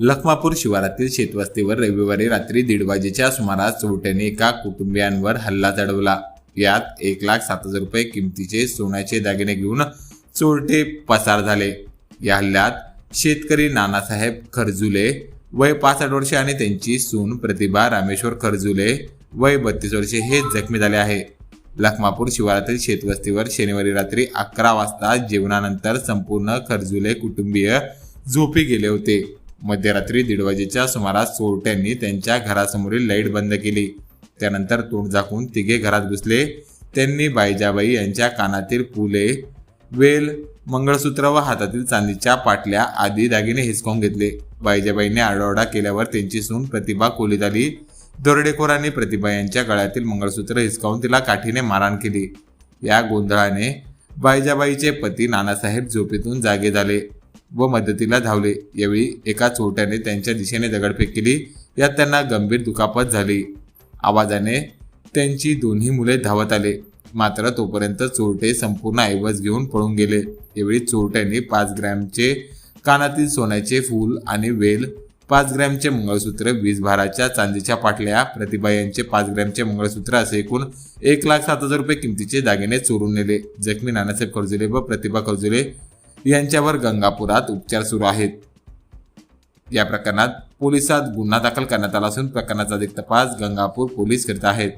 लखमापूर शिवारातील शेतवस्तीवर रविवारी रात्री दीड वाजेच्या सुमारास चोरट्याने एका कुटुंबियांवर हल्ला चढवला. यात एक लाख सात हजार रुपये किमतीचे सोन्याचे दागिने घेऊन चोरटे पसार झाले. या हल्ल्यात शेतकरी नानासाहेब खरजुले वय पासष्ट वर्षे आणि त्यांची सून प्रतिभा रामेश्वर खरजुले वय बत्तीस वर्षे हे जखमी झाले आहे. लखमापूर शिवारातील शेतवस्तीवर शनिवारी रात्री अकरा वाजता जेवणानंतर संपूर्ण खरजुले कुटुंबीय झोपी गेले होते. मध्यरात्री दीड वाजेच्या सुमारास चोरट्यांनी त्यांच्या घरासमोरील लाइट बंद केली. त्यानंतर तोंड झाकून तिघे घरात घुसले. त्यांनी बाईजाबाई यांच्या कानातील फुले वेल मंगळसूत्र व हातातील चांदीच्या पाटल्या आदी दागिने हिसकावून घेतले. बाईजाबाईने आरडाओरडा केल्यावर त्यांची सून प्रतिभा कोलीत आली. दरोडेखोरांनी प्रतिभा यांच्या गळ्यातील मंगळसूत्र हिसकावून तिला काठीने मारहाण केली. या गोंधळाने बाईजाबाईचे पती नानासाहेब झोपेतून जागे झाले. व मदतीला धावले. यावेळी एका चोरट्याने त्यांच्या दिशेने दगडफेक केली. यात त्यांना गंभीर दुखापत झाली. आवाजाने त्यांची दोन्ही मुले धावत आले. मात्र तोपर्यंत चोरटे संपूर्ण ऐवज घेऊन पळून गेले. यावेळी चोरट्यांनी पाच ग्रॅमचे कानातील सोन्याचे फूल आणि वेल पाच ग्रॅमचे मंगळसूत्र वीस भाराच्या चांदीच्या पाटल्या प्रतिभा यांचे पाच ग्रॅमचे मंगळसूत्र असे एकूण एक लाख सात हजार रुपये किमतीचे दागिने चोरून नेले. जखमी नानासाहेब खर्जुले व प्रतिभा कर्जुले यांच्यावर गंगापुरात उपचार सुरू आहेत. या प्रकरणात पोलिसात गुन्हा दाखल करण्यात आला असून प्रकरणाचा अधिक तपास गंगापूर पोलीस करीत आहेत.